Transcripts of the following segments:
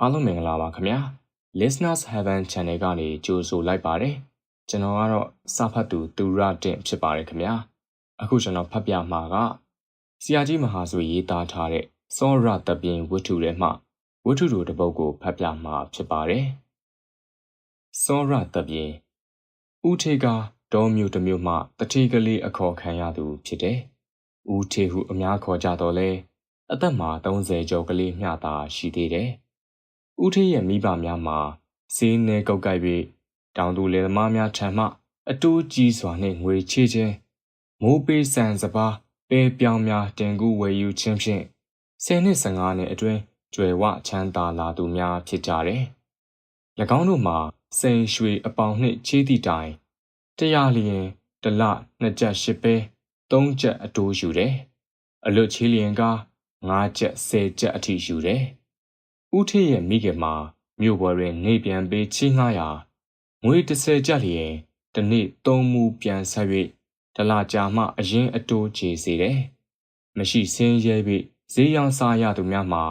အားလုံးမင်္ဂလာပါခင်ဗျာ Listeners Heaven Channel ကနေကြိုဆိုလိုက်ပါတယ်ကျွန်တော်ကတော့စာဖတ်သူသူရတင်ဖြစ်ပါတယ်ခင်ဗျာအခုကျွန်တော်ဖတ်ပြမှာကဆရာကြီးမဟာဆိုရေးသားထားတဲ့စောရတပင်ဝတ္ထုထဲမှဝတ္ထုတို့တစ်ပုဒ်ကိုဖတ်ပြမှာဖြစ်ပါတယ်စောရတပင်ဦးထေကဒေါမျိုးတစ်မျိုးမှတတိကလေးအခေါ်ခံရသူဖြစ်တယ်ဦးထေဟုအများခေါ်ကြတော့လဲအသက်မှာ30ကျော်ကလေးမျှသာရှိသေးတယ်။ ဦးထေရဲ့မိဘများမှာဈေးနှဲကောက်ကိုက်၍တောင်သူလယ်သမားများထံမှအတိုးကြီးစွာနှင့်ငွေချေခြင်းမိုးပေးဆန်စပါးပဲပြောင်းများတင်ကူဝယ်ယူခြင်းဖြင့်10နှစ်15နှစ်အတွင်းကျွယ်ဝချမ်းသာလာသူများဖြစ်ကြတယ်။၎င်းတို့မှာစိန်ရွှေအပေါင်နှင့်ချေးသည့်တိုင်တရားလျင်တလနှစ်ကျပ်ရှစ်ပဲသုံးကျပ်အတိုးယူတယ်။အလွတ်ချေးလျင်က9ကျပ်10ကျပ်အထိယူတယ်။ ဦးထေးရဲ့မိခင်မှာမြို့ပေါ်တွင်နေပြန်ပေးချီးငှားရာငွေ30ကျပ်လျင်တစ်နေ့သုံးမှုပြန်ဆက်၍ဒလကြာမှအရင်အတိုးချေစေတယ်။မရှိစင်းရဲ၍ဈေးရောင်းစားရသူများမှာ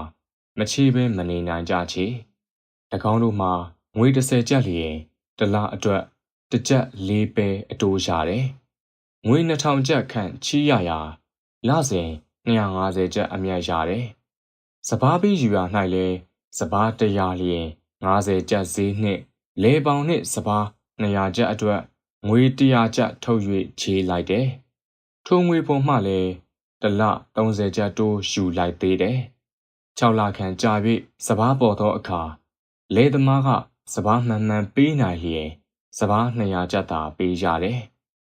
မချေဘဲမနေနိုင်ကြချေ။၎င်းတို့မှာငွေ30ကျပ်လျင်ဒလအတွက်တစ်ကျပ်၄ပဲအတိုးရတယ်။ငွေ2000ကျပ်ခန့်ချီးရရာလစဉ်250ကျပ်အမြတ်ရတယ်။စပားပြီးယူရ၌လဲ စပား100လျင်50ကျပ်ဈေးနှင့်လေပေါင်နှင့်စပား200ကျပ်အတွက်ငွေ100ကျပ်ထုတ်၍ချေးလိုက်တယ်။ထိုငွေပုံမှလည်းတလ30ကျပ်တိုးယူလိုက်သေးတယ်။6လခန့်ကြာ၍စပားပေါ်သောအခါလေသမားကစပားမှန်မှန်ပေးနိုင်လျင်စပား200ကျပ်သာပေးရတယ်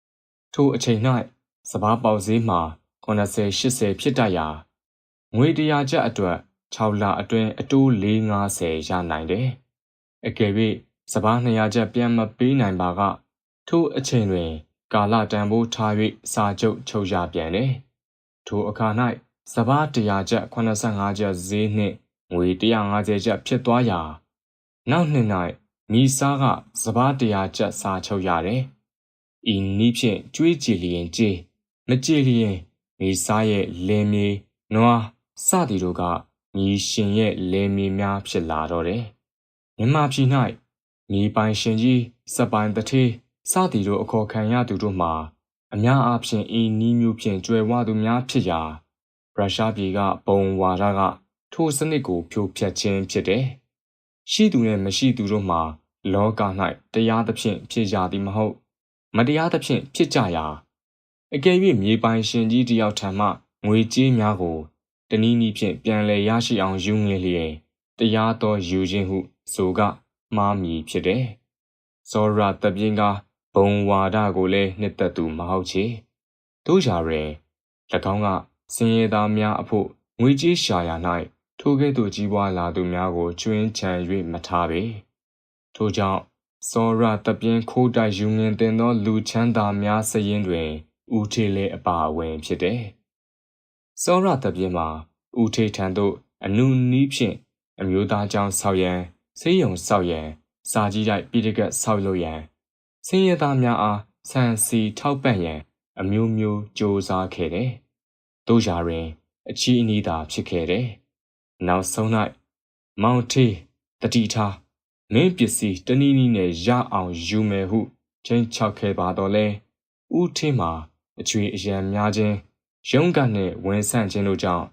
။ထိုအချိန်၌စပားပေါက်ဈေးမှာ80 80ဖြစ်တတ်ရာငွေ100ကျပ်အတွက် 6လအတွင်းအတိုး450ရနိုင်တယ်။အကယ်၍စပား200ကျပ်ပြန်မပေးနိုင်ပါကထိုအချိန်တွင် ကာလတန်ဖိုးထား၍စာချုပ်ချုပ်ရပြန်တယ်။ထိုအခါ၌စပား100ကျပ်85ကျပ်ဈေးနှင့်ငွေ150ကျပ်ဖြစ်သွားရာနောက်နှစ်၌မိစားကစပား100ကျပ်စာချုပ်ရတယ်။ဤနည်းဖြင့်ကြွေးကြည်လျင်ကြေးမကြည်လျင်မိစားရဲ့လင်းမြေနွားစသည်တို့က မြေရှင်ရဲ့လင်းမြေများဖြစ်လာတော့တယ်။မြမပြည်၌မြေပိုင်ရှင်ကြီးစပိုင်တထေးစသည်တို့အခေါ်ခံရသူတို့မှာအများအားဖြင့်ဤနီးမျိုးဖြင့်ကျွယ်ဝသူများဖြစ်ရာရုရှားပြည်ကဘုံဝါဒကထိုစနစ်ကိုဖြိုဖျက်ခြင်းဖြစ်တယ်။ရှိသူနဲ့မရှိသူတို့မှာလောက၌တရားသဖြင့်ဖြစ်ကြသည်မဟုတ် မတရားသဖြင့်ဖြစ်ကြရာအကယ်၍မြေပိုင်ရှင်ကြီးတယောက်ထံမှငွေကြေးများကို တနည်းနည်းဖြင့်ပြန်လည်ရရှိအောင်ယူငင်လျင်တရားသောယူခြင်းဟုဆိုကမှားမည်ဖြစ်တယ်။ဇောရတပြင်းကဘုံဝါဒကိုလည်းနှစ်သက်သူမဟုတ်ချေ။တို့ရာတွင်၎င်းကစင်ရသားများအဖို့ငွေကြေးရှာရ၌ထိုကဲ့သို့ကြီးပွားလာသူများကိုကျွင်းချံ၍မထားပေ။ထို့ကြောင့်စောရတပြင်းခိုးတိုက်ယူငင်တင်သောလူချမ်းသာများစရင်တွင်ဦးထေလည်းအပါအဝင်ဖြစ်တယ်။ စောရတပြင်းမှာဦးထေထံသို့အနုနီးဖြင့်အမျိုးသားကြောင့်ဆောက်ရန်ဆေးရုံဆောက်ရန်စာကြီးတိုက်ပြည်တကက်ဆောက်လို့ရန်ဆင်းရဲသားများအားဆန်စီထောက်ပံ့ရန်အမျိုးမျိုးစ조사ခဲ့တယ်။တို့ရာတွင် အချီးအနီးသာဖြစ်ခဲ့တယ်။နောက်ဆုံး၌မောင်ထေးတတိထားမင်းပစ္စည်းတနည်းနည်းနဲ့ရအောင်ယူမယ်ဟုချင်းချောက်ခဲ့ပါတော့လဲ။ဦးထင်းမှာအချွေအရံများခြင်း ရုံးကနဲ့ဝင်ဆန့်ခြင်းတို့ကြောင့်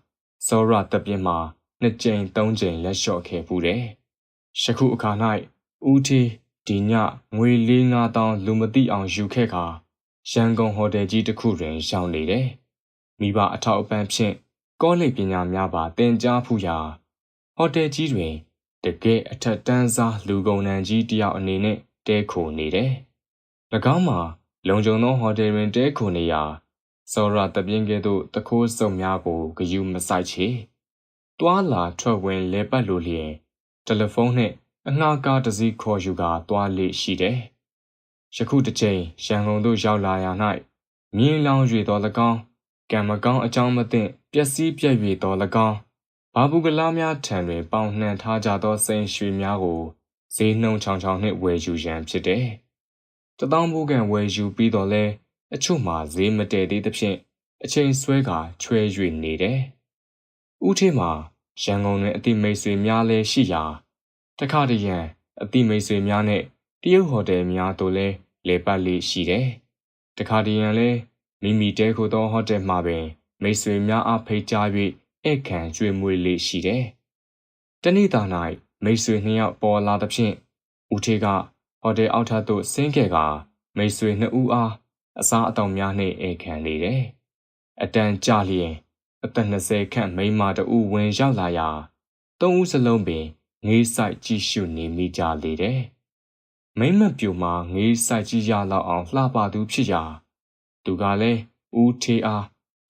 စောရတပြင်းမှာနှစ်ကြိမ်သုံးကြိမ်လက်လျှော့ခဲ့ပူတယ်။ယခုအခါ၌ဦးထီဒီညငွေ၄၅တောင်းလူမသိအောင်ယူခဲ့ခါရန်ကုန်ဟိုတယ်ကြီးတစ်ခုတွင်ရှောင်နေတယ်။မိဘအထောက်အပံ့ဖြင့်ကောလိပ်ပညာများပါသင်ကြားဖူးရာဟိုတယ်ကြီးတွင်တကယ်အထက်တန်းစားလူကုန်နှံကြီးတယောက်အနေနဲ့တဲခိုနေတယ်။၎င်းမှာလုံခြုံသောဟိုတယ်တွင်တဲခိုနေရာ စောရတပြင်းကဲ့သို့တခိုးစုံများကိုဂယုမဆိုင်ချေ။တွာလာထွက်ဝင်လဲပတ်လိုလျင်တယ်လီဖုန်းနှင့်အငှားကားတစ်စီးခေါ်ယူကာတွားလေရှိတယ်။ယခုတစ်ချိန်ရန်ကုန်သို့ရောက်လာရာ၌မြင်းလောင်၍တော်၎င်းကံမကောင်းအကြောင်းမသိပျက်စီးပြက်၍တော်၎င်းဘာဘူးကလားများထံတွင်ပေါင်နှံထားကြသောစိန်ရွှေများကိုဈေးနှုံချောင်ချောင်နှင့်ဝယ်ယူရန်ဖြစ်တယ်။တထောင်ဘိုးကန်ဝယ်ယူပြီးတော့လဲ အချို့မှာဈေးမတည့်သေးသဖြင့်အချိန်ဆွဲကာချွဲ၍နေတယ်။ဦးထေးမှာရန်ကုန်တွင်အတိမိတ်ဆွေများလည်းရှိရာတခါတရံအတိမိတ်ဆွေများနဲ့တရုတ်ဟိုတယ်များတို့လဲလေပတ်လေးရှိတယ်တခါတရံလဲမိမိတဲခိုသောဟိုတယ်မှာပင် မိတ်ဆွေများအားဖိတ်ကြား၍ဧည့်ခံကျွေးမွေးလေးရှိတယ်တနေ့တာ၌မိတ်ဆွေနှစ်ယောက်ပေါ်လာသဖြင့်ဦးထေကဟိုတယ်အောက်ထပ်သို့ဆင်းခဲ့ကမိတ်ဆွေနှစ်ဦးအား အစားအသောက်များနှင့်ဧည့်ခံလေတယ်အတန်ကြလျင်အသက်20ခန့်မိန်းမတဦးဝင်ရောက်လာရာသုံးဦးစလုံးပင်ငေးဆိုင်ကြည့်ရှုနေမိကြလေတယ်။မိမ့်မပြူမှာငေးဆိုင်ကြည့်ရလောက်အောင်လှပသူဖြစ်ရာသူကလည်းဦးထေးအား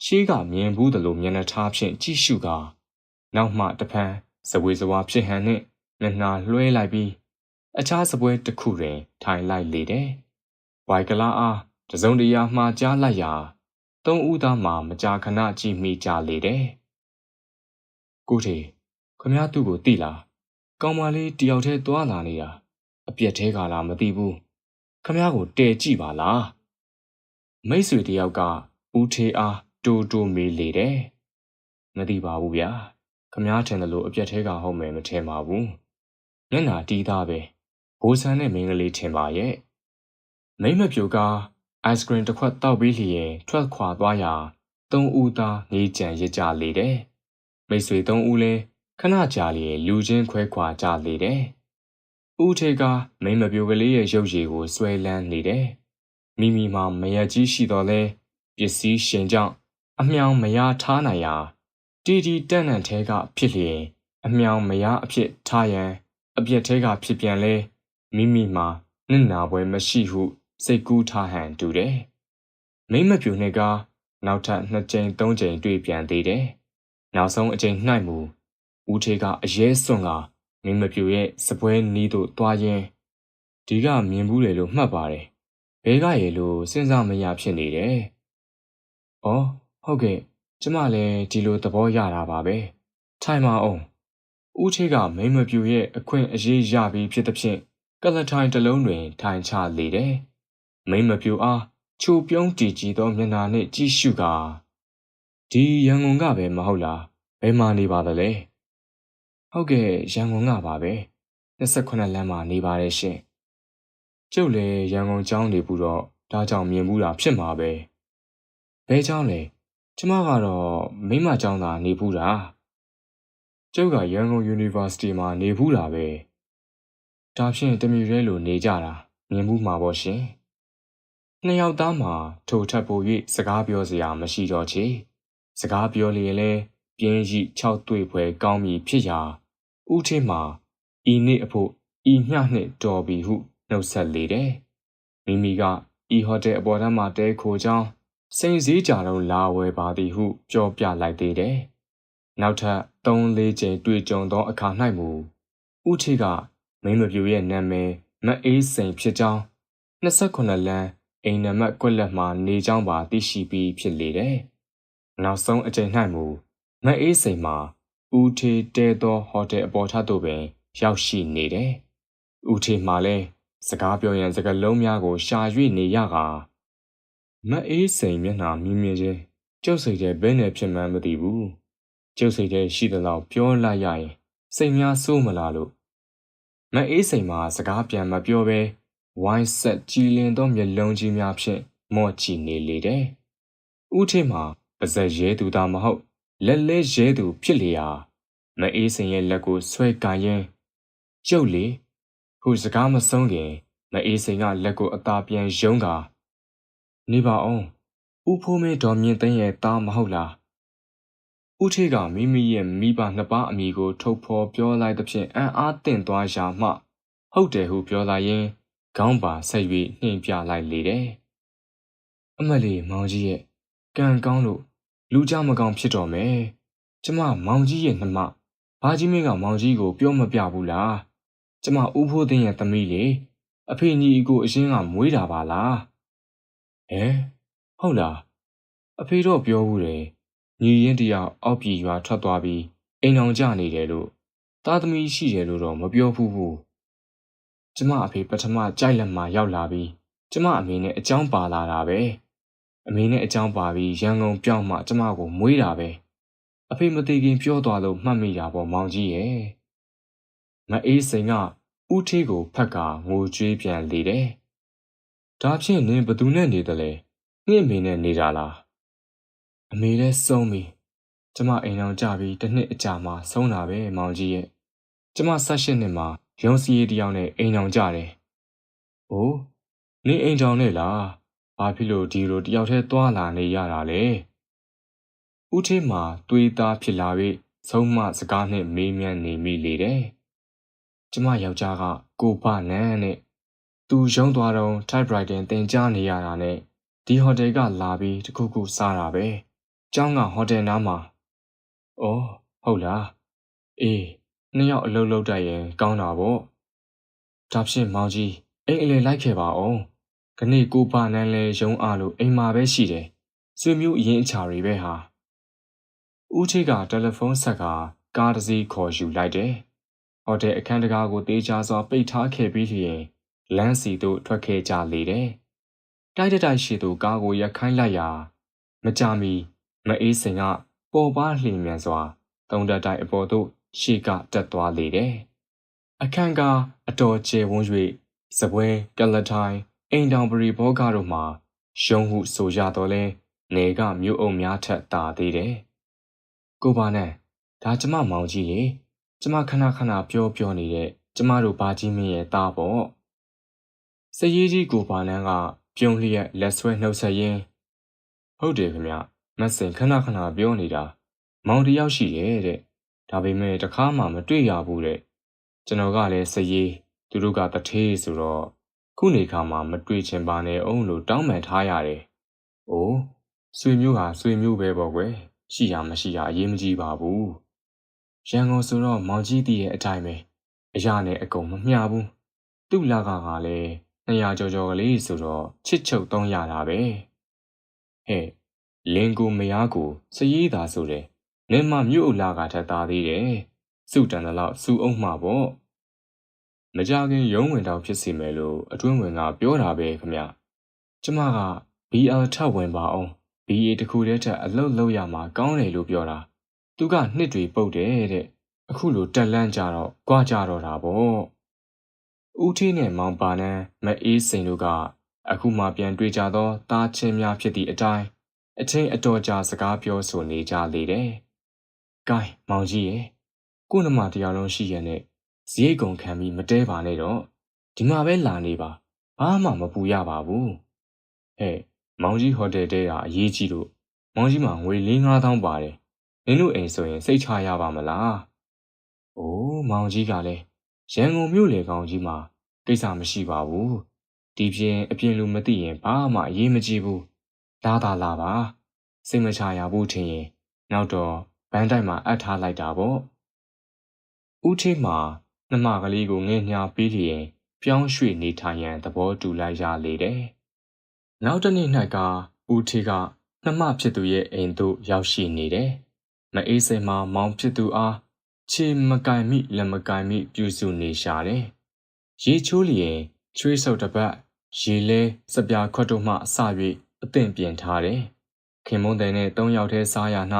ရှေးကမြင်ဘူးသလိုမျက်နှာထားဖြင့်ကြည့်ရှုကာနောက်မှတဖန်စဝေစဝါဖြစ်ဟန်နှင့်မျက်နှာလွှဲလိုက်ပြီးအခြားစပွဲတစ်ခုတွင်ထိုင်လိုက်လေတယ်။ဝိုင်ကလာအား တစုံတရာမှားကြားလိုက်ရာသုံးဦးသားမှမကြာခဏကြည့်မိကြလေတယ်။ကိုထေခမည်းသူ့ကိုတိလားကောင်မလေးတယောက်တည်းသွားလာနေတာအပြက်သေးကလားမသိဘူးခမည်းကိုတဲကြည့်ပါလားမိတ်ဆွေတယောက်ကဦးထေအားတိုးတိုးမေးလေတယ်မသိပါဘူးဗျာခမည်းထင်တယ်လို့အပြက်သေးကဟုတ်မယ်မထင်ပါဘူးမျက်နာတီးသားပဲဘိုးဆန်းနဲ့မင်းကလေးထင်ပါရဲ့မိမပြိုက အိုက်စကရင်တစ်ခွက်တောက်ပြီးလျင်ထွက်ခွာသွားရာသုံးဦးသားနေကြံရကြလေတယ်မိတ်ဆွေသုံးဦးလည်းခဏကြာလျင်လူချင်းခွဲခွာကြလေတယ်။ဦးထေကမိမပြိုကလေးရဲ့ရုပ်ရည်ကိုဆွဲလန်းနေတယ်။မိမိမှာမရကြီးရှိတော်လဲပစ္စည်းရှင်ကြောင့်အမြောင်မရထားနိုင်ရာတီတီတန့်နန့်ထဲကဖြစ်လျင်အမြောင်မရအဖြစ်ထားရန်အပြက်ထဲကဖြစ်ပြန်လဲမိမိမှာနစ်နာပွဲမရှိဟု စိတ်ကူးထားဟန်တူတယ်။မိမပြိုနှစ်ကနောက်ထပ်နှစ်ကြိမ်သုံးကြိမ်တွေ့ပြန်သေးတယ်။နောက်ဆုံးအကြိမ်၌မူဦးထေကအရဲစွန့်ကမင်းမပြူရဲ့စပွဲနီးသို့သွားရင်းဒီကမြင်ဘူးလေလို့မှတ်ပါတယ်။ဘဲကရဲ့လို့စဉ်းစားမရဖြစ်နေတယ်။အော်ဟုတ်ကဲ့ကျမလည်းဒီလိုသဘောရတာပါပဲ။ထိုင်ပါအောင်။ဦးထေကမင်းမပြူရဲ့အခွင့်အရေးရပြီးဖြစ်သဖြင့်ကလထိုင်တစ်လုံးတွင်ထိုင်ချလေတယ်။ မိမပြူအားချိုပြုံးတည်ကြည်သောမျက်နှာနှင့်ကြည့်ရှုကာဒီရန်ကုန်ကပဲမဟုတ်လားဘယ်မှာနေပါသလဲ။ဟုတ်ကဲ့ရန်ကုန်ကပါပဲ28လမ်းမှာနေပါတယ်ရှင်ကျုပ်လည်းရန်ကုန်ကျောင်းနေဘူးတော့ဒါကြောင့်မြင်ဘူးတာဖြစ်မှာပဲဘဲကျောင်းလဲကျမကတော့မိမကျောင်းသာနေဘူးတာကျုပ်ကရန်ကုန် University မှာနေဘူးတာပဲဒါဖြင့်တမီရဲလိုနေကြတာမြင်ဘူးမှာပေါ့ရှင် နှစ်ယောက်သားမှာထိုထပ်ပို၍စကားပြောစရာမရှိတော့ချေစကားပြောလျင်လဲပြင်းရီ၆တွေ့ဖွဲကောင်းမည်ဖြစ်ရာဦးထင်းမှာဤနေ့အဖို့ဤမျှနှင့်တော်ပြီဟုနှုတ်ဆက်လေတယ်။မိမိကဤဟိုတယ်အပေါ်ထမ်းမှာတဲခိုကြောင်းစိန်စည်းကြတော့လာဝဲပါသည်ဟုပြောပြလိုက်သေးတယ်။နောက်ထပ်၃-၄ချိန်တွေ့ကြုံသောအခါ၌မူဦးထေကမင်းမပြူရဲ့နာမည်မအေးစိန်ဖြစ်ကြောင်း28လမ်း အိမ်နံပါတ်ကွက်လက်မှာနေကြောင်းပါသိရှိပြီးဖြစ်လေတယ်။နောက်ဆုံးအချိန်၌မူမအေးစိန်မှာဦးထေတဲသောဟိုတယ်အပေါ်ထပ်သို့ပင်ရောက်ရှိနေတယ်။ဦးထေမှလည်းစကားပြောရန်စကားလုံးများကိုရှာ၍နေရကမအေးစိန်မျက်နှာမြင်မြင်ချင်းကျုပ်စိတ်ထဲဘယ်နဲ့ဖြစ်မှန်းမသိဘူး။ကျုပ်စိတ်ထဲရှိသလောက်ပြောလိုက်ရရင်စိတ်များစိုးမလားလို့မအေးစိန်မှာစကားပြန်မပြောဘဲ ဝိုင်းဆက်ကြည်လင်သောမျက်လုံးကြီးများဖြင့်မော့ကြည့်နေလေတယ်။ဦးထေမှာပါဇက်ရဲသူသာမဟုတ်လက်လဲရဲသူဖြစ်လျာမအေးစင်ရဲ့လက်ကိုဆွဲကန်ရင်ကျုပ်လေဟိုစကားမဆုံးခင်မအေးစင်ကလက်ကိုအသာပြန်ယုံကနေပါအောင်ဦးဖိုးမင်းတော်မြင့်သိန်းရဲ့သားမဟုတ်လားဦးထေးကမိမိရဲ့မိဘနှစ်ပါးအမိကို ထုတ်ဖော်ပြောလိုက်သဖြင့်အံ့အားသင့်သွားရာမှ ဟုတ်တယ်ဟုပြောလာရင် ခေါင်းပါဆက်၍နှင်ပြလိုက်လေတယ်အမလီမောင်ကြီးရဲ့ကံကောင်းလို့လူကြမကောင်းဖြစ်တော်မယ်ကျမမောင်ကြီးရဲ့နှမဘာကြီးမင်းကမောင်ကြီးကိုပြောမပြဘူးလားကျမဦးဖိုးသိန်းရဲ့သမီးလေအဖေညီကိုအရင်ကမွေးတာပါလားဟဲဟုတ်လားအဖေတော့ပြောဘူးတယ်ညီရင်တယောက်အောက်ပြည်ရွာထွက်သွားပြီးအိမ်အောင်ကြနေတယ်လို့သားသမီးရှိတယ်လို့တော့မပြောဘူးဘူး ကျမအဖေပထမကြိုက်လက်မှာရောက်လာပြီးကျမအမေနဲ့အကြောင်းပါလာတာပဲအမေနဲ့အကြောင်းပါပြီးရန်ကုန်ပြောင်းမှကျမကိုမွေးတာပဲအဖေမသေးခင်ပြောသွားလို့မှတ်မိတာပေါ့မောင်ကြီးရဲ့မအေးစိန်ကဦးထေးကိုဖက်ကငိုကြွေးပြန်လေတယ်။ဒါဖြင့်နင်ဘသူနဲ့နေတယ်လဲ။နှင့်အမေနဲ့နေတာလား။အမေလည်းဆုံးပြီ။ကျမအိမ်အောင်ကြပြီးတစ်နှစ်အကြာမှဆုံးတာပဲမောင်ကြီးရဲ့။ကျမ၁၈နှစ်မှာ ရုံးစီရီတယောက်နဲ့အိမ်အောင်ကြတယ်။အိုးနင်အိမ်ကြောင်နဲ့လား။ဘာဖြစ်လို့ဒီလိုတယောက်တည်းသွားလာနေရတာလဲ။ဦးထေးမှာတွေးသားဖြစ်လာပြီးဆုံးမစကားနဲ့မေးမြန်းနေမိလေတယ်။ကျမယောက်ျားကကိုဘနန်းနဲ့သူရုံးသွားတော့ typewriter သင်ကြားနေရတာနဲ့ဒီဟိုတယ်ကလာပြီးတခုခုစားတာပဲ။ကျောင်းကဟိုတယ်နားမှာ။အော်ဟုတ်လား။အေး နှစ်ယောက်အလုပ်လုပ်တတ်ရင်ကောင်းတာပေါ့။ဒါဖြင့်မောင်ကြီးအိမ်အလေလိုက်ခဲ့ပါအောင်။ခဏကိုဘနန်းလဲရုံးအားလို့အိမ်မှာပဲရှိတယ်။ဆွေမျိုးအရင်အချာတွေပဲဟာ။ဦးချေကတယ်လီဖုန်းဆက်ကကားတစ်စီးခေါ်ယူလိုက်တယ်။ဟိုတယ်အခန်းတကားကိုတေးချစွာပိတ်ထားခဲ့ပြီးလျင်လမ်းစီသို့ထွက်ခဲ့ကြလေတယ်။တိုက်တတိုက်ရှိသူကားကိုရက်ခိုင်းလိုက်ရာမကြမီမအေးစင်ကပေါ်ပါလျင်မြန်စွာသုံးတက်တိုက်အပေါ်သို့ ရှေ့ကတက်သွားလေတယ်။အခန်းကအတော်ကျယ်ဝန်း၍စပွဲကလထိုင်အိမ်တောင်ပရိဘောကတို့မှရှုံးဟုဆိုရတော့လဲနေကမြို့အုပ်များထက်သာသေးတယ်။ကိုပါနဲ့ဒါကျမမောင်ကြီးလေကျမခဏခဏပြောပြောနေတဲ့ကျမတို့ဘာကြီးမင်းရဲ့သားပေါ့စရေးကြီးကိုပါနန်းကပြုံးလျက်လက်ဆွဲနှုတ်ဆက်ရင်းဟုတ်တယ်ခင်ဗျမတ်စင်ခဏခဏပြောနေတာမောင်တယောက်ရှိတယ်တဲ့ ဒါပေမဲ့တခါမှမတွေ့ရဘူးတဲ့ကျွန်တော်ကလည်းစရေးသူတို့ကတထေးဆိုတော့ခုနေခါမှမတွေ့ချင်ပါနဲ့အောင်လို့တောင်းပန်ထားရတယ်။အိုးဆွေမျိုးဟာဆွေမျိုးပဲပေါ့ကွယ်ရှိရမရှိရအရေးမကြီးပါဘူး။ရန်ကုန်ဆိုတော့မောင်ကြီးတည်ရဲ့အတိုင်းပဲအရာနဲ့အကုန်မမျှဘူး။သူ့လကကလည်း200ကျော်ကျော်ကလေးဆိုတော့ချစ်ချုပ်သုံးရတာပဲဟဲ့လင်ကိုမယားကိုစရေးတာဆိုတယ် နင်းမမြို့အလာကထက်သားသေးတယ်စုတန်တလောက်စူအောင်မှာပေါ့မကြခင်ရုံးဝင်တော့ဖြစ်စီမယ်လို့အတွင်းဝင်ကပြောတာပဲခမကျမက BL ထပ်ဝင်ပါအောင် BA တခုတည်းထက်အလုတ်လောက်ရမှာကောင်းတယ်လို့ပြောတာသူကနှစ်တွေပုတ်တယ်တဲ့အခုလိုတက်လန့်ကြတော့ကြွားကြတော့တာပေါ့ဦးထင်းနဲ့မောင်ပါနန်းမအေးစိန်တို့ကအခုမှပြန်တွေ့ကြသောသားချင်းများဖြစ်သည့်အတိုင်းအချင်းအတော်ကြာစကားပြောဆိုနေကြလေတယ်။ ကဲမောင်ကြီးရဲ့ကို့နမတရားလုံးရှိရနဲ့ဈေးကုံခံပြီးမတဲပါနဲ့တော့ဒီမှာပဲလာနေပါဘာမှမပူရပါဘူး။ဟဲ့မောင်ကြီးဟိုတယ်တဲကအရေးကြီးလို့မောင်ကြီးမှာငွေ၄ -5000 ပါတယ်။နင်တို့အိမ်ဆိုရင်စိတ်ချရပါမလား။အိုးမောင်ကြီးကလည်းရန်ကုန်မြို့လေကောင်ကြီးမှာကိစ္စမရှိပါဘူးဒီပြင်အပြင်လူမသိရင်ဘာမှအရေးမကြီးဘူးလာတာလာပါစိတ်မချရဘူးထင်ရင်နောက်တော့ ဘန်းတိုက်မှာအပ်ထားလိုက်တာပေါ့ဦးထေးမှာနှမကလေးကိုငဲ့ညာပေးလျင်ပြောင်းရွှေ့နေထိုင်ရန်သဘောတူလိုက်ရလေတယ်နောက်တစ်နေ့၌ကဦးထေးကနှမဖြစ်သူရဲ့အိမ်သို့ရောက်ရှိနေတယ်မအေးစိမ်မှာမောင်ဖြစ်သူအားခြေမကင်မိလက်မကင်မိပြုစုနေရှာတယ်။ရေချိုးလျင်ချွေးဆုပ်တစ်ပတ်ရေလဲစပြာခွက်တို့မှအစ၍အသင့်ပြင်ထားတယ်။ခင်မုန်းတဲ့နဲ့၃ယောက်တည်းစားရ၌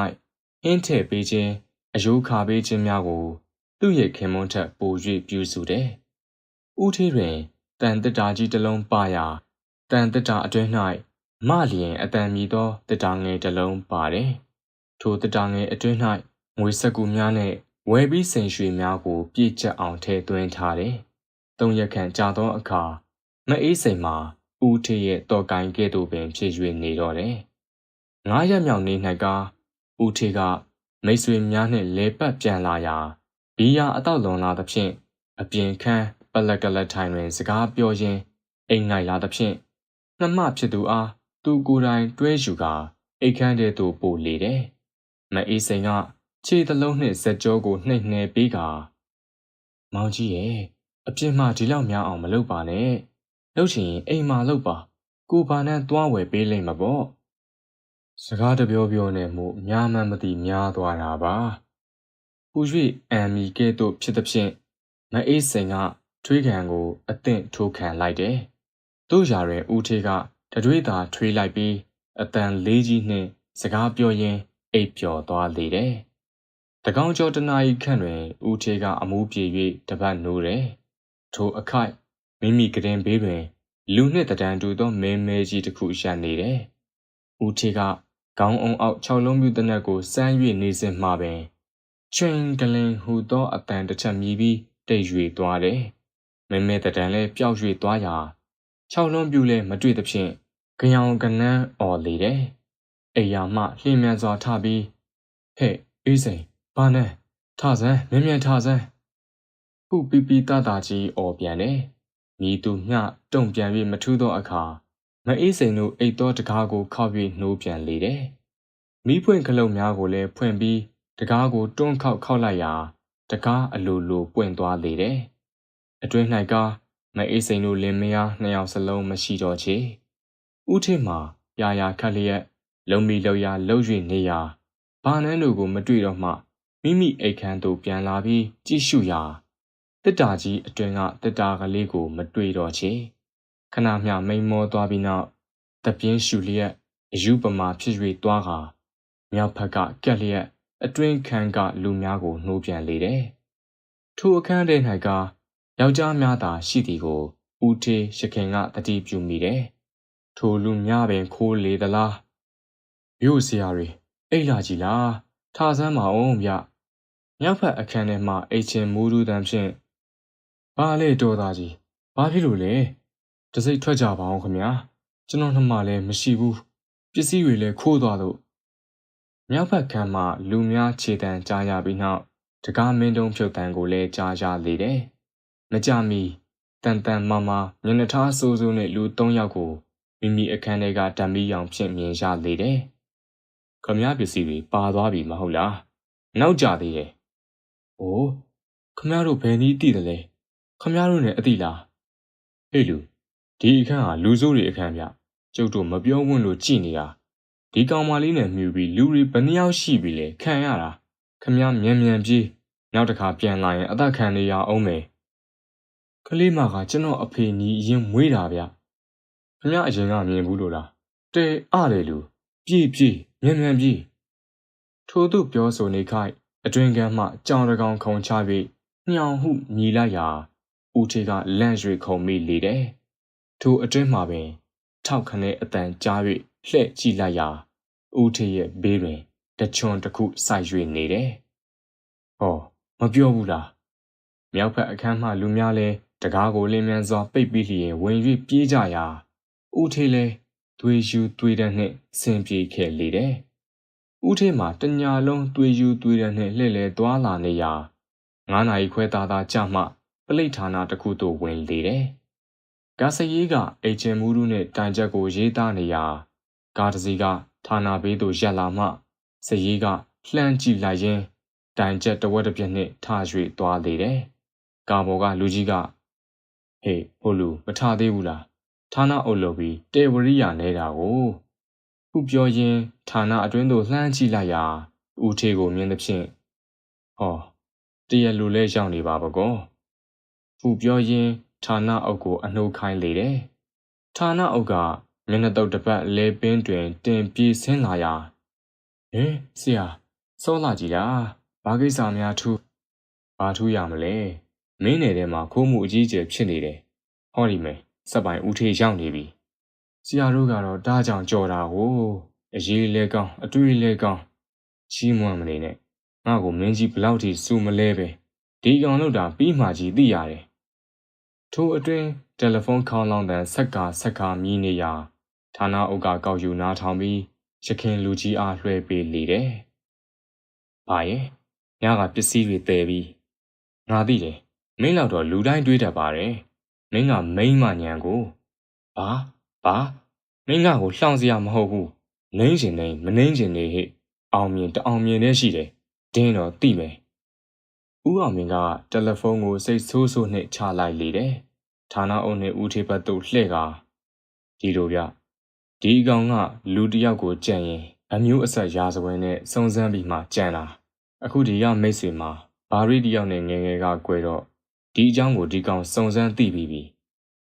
အင်းထည့်ပေးခြင်းအယိုးခါပေးခြင်းများကို သူ့ရဲ့ခင်မုန်းထက်ပို၍ပြုစုတယ်။ဦးထေးတွင်တန်တတာကြီးတစ်လုံးပါရာတန်တတာအတွင်း၌မလျင်အတန်မြည်သောတတာငယ်တစ်လုံးပါတယ်။ထိုတတာငယ်အတွင်း၌ငွေစက်ကူများနှင့်ဝယ်ပြီးစိန်ရွှေများကို ပြည့်ကျက်အောင်ထည့်သွင်းထားတယ်။သုံးရက်ခန့်ကြာသောအခါမအေးစိန်မှာဦးထေရဲ့တော်ကိုင်ကဲ့သို့ပင်ဖြစ်၍နေတော့တယ်။ငါးရက်မြောက်နေ့၌က ဦးထေကမိတ်ဆွေများနှင့်လဲပတ်ပြန်လာရာဘီယာအတော့လွန်လာသဖြင့်အပြင်ခန်းပလက်ကလက်ထိုင်တွင်စကားပြောရင်းအိမ်နိုင်လာသဖြင့်နှမဖြစ်သူအားသူကိုယ်တိုင်တွဲယူကာအိတ်ခမ်းထဲသို့ပို့လေတယ်။မအေးစိန်ကခြေသလုံးနှင့်ဇက်ကြောကိုနှိမ့်နှဲပေးကာမောင်ကြီးရဲ့အပြစ်မှဒီလောက်များအောင်မလုပ်ပါနဲ့လှုပ်ချင်ရင်အိမ်မှာလုပ်ပါကိုဘာနဲ့သွားဝယ်ပေးလိမ့်မှာပေါ့ စကားတပြောပြောနဲ့မို့များမှန်းမသိများသွားတာပါပူ၍အမ်မီကဲ့သို့ဖြစ်သည်ဖြင့်မအေးစိန်ကထွေးခံကိုအသင့်ထိုးခံလိုက်တယ်တို့ရာတွင်ဦးထေးကတတွေးသာထွေးလိုက်ပြီးအတန်လေးကြီးနှင့်စကားပြောရင်းအိပ်ပျော်သွားလေတယ်တကောင်ကျော်တနာရီခန့်တွင်ဦးထေကအမူးပြေ၍တပတ်နိုးတယ်ထိုအခိုက်မိမိကရင်ဘေးတွင် လူနှင့်တံတူသောမဲမဲကြီးတစ်ခုရှံနေတယ်ဦးထေက ခေါင်းအုံအောက်ခြောက်လုံးမြူတနက်ကိုစမ်း၍နေစဉ်မှပင်ချွင်ကလင်ဟူသောအတန်တစ်ချက်မြည်ပြီးတိတ်၍သွားတယ်။မဲမဲတတန်လည်းပျောက်၍သွားရာခြောက်လုံးပြူလည်းမတွေ့သဖြင့်ကြောင်ကနန်းအော်လေတယ်။အိယာမှလှင်မြန်စွာထပြီးဟဲ့အေးစိန်ဘာနဲ့ထဆန်းမြင်မြန်ထဆန်းခုပီပီတတာကြီးအော်ပြန်တယ်။မိသူမျှတုံပြန်၍မထူးသောအခါ မအေးစိန်တို့အိတ်သောတကားကိုခောက်၍နှိုးပြန်လေတယ်မိဖွင့်ခလုတ်များကိုလည်းဖွင့်ပြီးတကားကိုတွန်းခောက်ခောက်လိုက်ရာတကားအလိုလိုပွင့်သွားလေတယ်အတွင်း၌ကမအေးစိန်တို့လင်မယားနှစ်ယောက်စလုံးမရှိတော့ချေဥထစ်မှာရာရာခက်လျက်လုံမီလောက်ရာလှုပ်၍နေရာဘာနန်းတို့ကိုမတွေ့တော့မှမိမိအိတ်ခမ်းသို့ပြန်လာပြီးကြည့်ရှုရာတစ်တာကြီးအတွင်ကတစ်တာကလေးကိုမတွေ့တော့ချေ ခဏမျှမိန်မောသွားပြီးနောက်တပြင်းရှူလျက်အယူပမာဖြစ်၍သွားကာမြောက်ဘက်ကကက်လျက်အတွင်ခန်းကလူများကိုနှိုးပြန်လေတယ်ထိုအခန်းထဲ၌ကယောက်ျားများသာရှိသည်ကိုဦးထေးရခင်ကတတိပြုမိတယ်ထိုလူများပင်ခိုးလေသလားမြို့ဆရာတွေအိတ်လာကြည်လားထားစမ်းမအောင်ဗျမြောက်ဖက်အခန်းထဲမှာအိတ်ချင်းမူးတူးတန်းဖြင့်ဘာလဲတော်သားကြီးဘာဖြစ်လို့လဲ တစိတ်ထွက်ကြပါအောင်ခမညာကျွန်တော်နှမလည်းမရှိဘူးပစ္စည်းတွေလည်းခိုးသွားလို့မြောက်ဖက်ခန်းမှာလူများခြေတံကြားရပြီးနောက်တကားမင်းတုံးဖြုတ်တံကိုလည်းကြားရလေတယ်မကြမီတန်တန်မာမာမျက်နှာထားစိုးစိုးနဲ့လူ၃ယောက်ကိုမိမိအခန်းထဲကဓာမီရောင်ဖြင့်မြင်ရလေတယ်ခမည်းပစ္စည်းတွေပါသွားပြီမဟုတ်လားနောက်ကြသေးတယ်။အိုးခမည်းတို့ဘယ်နည်းသိတယ်လဲခမည်းတို့နဲ့အတိလားဟေ့လူ ဒီအခန်းဟာလူဆိုးတွေအခန်းဗျကျုပ်တို့မပြောဝွင့်လို့ကြည်နေတာဒီကောင်မလေးနဲ့မြူပြီးလူတွေဘယ်နှယောက်ရှိပြီလဲခံရတာခမည်းမြန်မြန်ပြေးနောက်တစ်ခါပြန်လာရင်အသက်ခံနေရအောင်မယ်ကလေးမကကျွန်တော်အဖေနီးရင်မွေးတာဗျခမည်းအရင်ကမြင်ဘူးလို့လားတဲအားတယ်လူပြေးပြေးမြန်မြန်ပြေးထို့သူပြောဆိုနေခိုက်အတွင်ကမ်းမှကြောင်တကောင်ခုံချ၍ညောင်ဟုမြည်လိုက်ရာဦးထေကလန့်၍ခုံမိလေတယ် ထိုအတွင်းမှာပင် ထောက်ခနဲ့အတန်ကြား၍လှဲ့ကြည့်လိုက်ရာဦးထေရဲ့ဘေးတွင်တချွန်တစ်ခုစိုက်၍နေတယ်ဟောမပြောဘူးလားမြောက်ဖက်အခန်းမှလူများလဲတကားကိုလင်းမြန်စွာပိတ်ပြီးလျင်ဝင်၍ပြေးကြရာဦးထေလဲသွေးယူသွေးတန်းနှင့်ဆင်ပြေခဲ့လေတယ်။ဦးထေးမှာတညာလုံးသွေးယူသွေးတန်းနှင့်လှည့်လည်သွားလာနေရာငါးနာရီခွဲသားသားကြမှပလိတ်ဌာနတစ်ခုသို့ဝင်လေတယ်။ ကာစရေးကအိတ်ချင်မူးရုနဲ့တိုင်ချက်ကိုရေးသားနေရာကားတစ်စီးကဌာနဘေးသို့ရက်လာမှစရေးကလှမ်းကြည့်လိုက်ရင်တိုင်ချက်တဝက်တစ်ပြက်နှင့်ထ၍သွားလေတယ်။ကာဘော်ကလူကြီးကဟေးဟိုလူမထသေးဘူးလားဌာနအုပ်လုပ်ပြီးတေဝရိယာနေတာကိုခုပြောရင်းဌာနအတွင်းသို့လှမ်းကြည့်လိုက်ရာဦးထေကိုမြင်သဖြင့်ဟောတရလူလဲရောက်နေပါဘကောခုပြောရင်း ဌာနအုပ်ကိုအနှုတ်ခိုင်းလေတယ်ဌာနအုပ်ကမျက်နှာတုပ်တစ်ပတ်လဲပင်းတွင် တင်ပြေးဆင်းလာရာဟင်ဆရာစောလာကြည်လားဘာကိစ္စများထူးဘာထူးရမလဲမင်းနယ်ထဲမှာခိုးမှုအကြီးအကျယ်ဖြစ်နေတယ်ဟောဒီမယ်စက်ပိုင်ဦးထေရောက်နေပြီဆရာတို့ကတော့ဒါကြောင့်ကြော်တာကိုအရေးလဲကောင်းအတွေ့လဲကောင်းချီးမွမ်းမနေနဲ့ငါ့ကိုမင်းကြီးဘလောက်ထိစူမလဲပဲဒီကောင်လို့တာပြီးမှကြီးသိရတယ် ထိုအတွင်းတယ်လီဖုန်းခေါင်းလောင်းတန်ဆက်ကာဆက်ကာမြည်နေရာဌာနအုပ်ကကောက်ယူနားထောင်ပြီးရခင်လူကြီးအားလွှဲပေးလေတယ်။ဘာရဲ့ညကပစ္စည်းတွေတည်ပြီးငါသိတယ်မင်းလောက်တော့လူတိုင်းတွေးတတ်ပါတယ်မင်းကမိန်းမညံကိုဘာဘာမင်းကကိုလှောင်စရာမဟုတ်ဘူးနှင်းရှင်နေမနှင်းရှင်နေဟဲ့အောင်မြင်တအောင်မြင်နေရှိတယ်တင်းတော့တိမယ် ဦးအောင်မြင်ကတယ်လီဖုန်းကိုစိတ်ဆိုးဆိုးနဲ့ချလိုက်လေတယ်ဌာနအုပ်နဲ့ဦးထေးဘတ်တို့လှဲ့ကာဒီလိုဗျဒီကောင်ကလူတယောက်ကိုကြံရင်အမျိုးအဆက်ရာဇဝင်နဲ့စုံစမ်းပြီးမှကြံလာအခုဒီကမိတ်ဆွေမှာဘာရီတယောက်နဲ့ငယ်ငယ်က꿰တော့ဒီအကြောင်းကိုဒီကောင်စုံစမ်းသိပြီးပြီ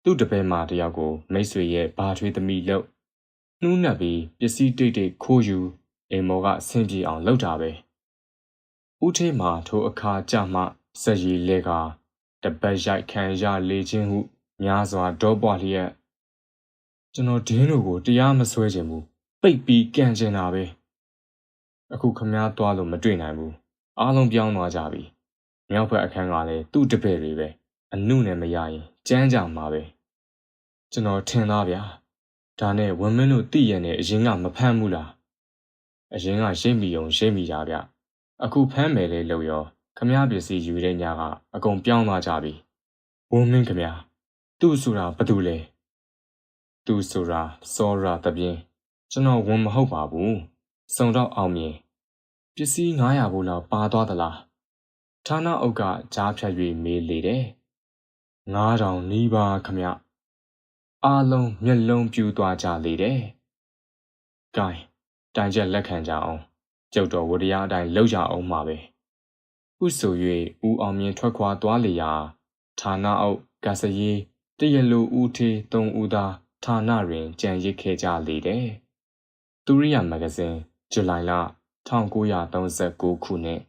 သူ့တပည့်မတယောက်ကိုမိတ်ဆွေရဲ့ဘာထွေးသမီးလို့နှူးနှက်ပြီးပစ္စည်းတိတ်တိတ်ခိုးယူအိမ်မော်ကအဆင်ပြေအောင်လုပ်တာပဲ ဦးထေးမှာထိုအခါကြမှစက်ရီလဲကတပတ်ရိုက်ခံရလေခြင်းဟုများစွာဒေါပွားလျက်ကျွန်တော်ဒင်းတို့ကိုတရားမဆွဲခြင်းဘူးပိတ်ပြီးကန်ကျင်တာပဲအခုခမားသွားလို့မတွေ့နိုင်ဘူးအားလုံးပြောင်းသွားကြပြီမြောက်ဘက်အခန်းကလည်းသူ့တပည့်တွေပဲအနုနဲ့မရရင်ကြမ်းကြမှာပဲကျွန်တော်ထင်သားဗျာဒါနဲ့ဝင်းမင်းတို့တည်ရတဲ့အရင်ကမဖမ်းဘူးလားအရင်ကရှိမိုံရှိမိကြဗျ အခုဖမ်းမယ်လေလို့ရောခမားပစ္စည်းယူတဲ့ညကအကုန်ပြောင်းသွားကြပြီဝင်းမင်းခမားသူ့ဆိုတာဘာတူလဲသူ့ဆိုတာစောရာတပြင်းကျွန်တော်ဝန်မဟုတ်ပါဘူးစုံတော့အောင်မြင်ပစ္စည်း900ဘူးလောက်ပါသွားသလားဌာနအုပ်ကကြားဖြတ်၍မေးလေတယ်9000နီးပါခမအားလုံးမျက်လုံးပြူသွားကြလေတယ်။ဂိုင်းတိုင်ချက်လက်ခံကြအောင် ကျုပ်တော်ဝတရားအတိုင်းလှုပ်ကြအောင်မှာပဲ။ဟုဆို၍ဦးအောင်မြင်ထွက်ခွာသွားလေရာဌာနအုပ်ကစရေးတရလိုဦးထေးသုံးဦးသားဌာနတွင်ကြံရစ်ခဲ့ကြလေတယ်။သူရိယမဂဇင်းဇူလိုင်လ1939ခုနှစ်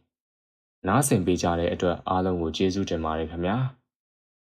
နားဆင်ပေးကြတဲ့အတွက်အားလုံးကိုကျေးဇူးတင်ပါတယ်ခင်ဗျာ။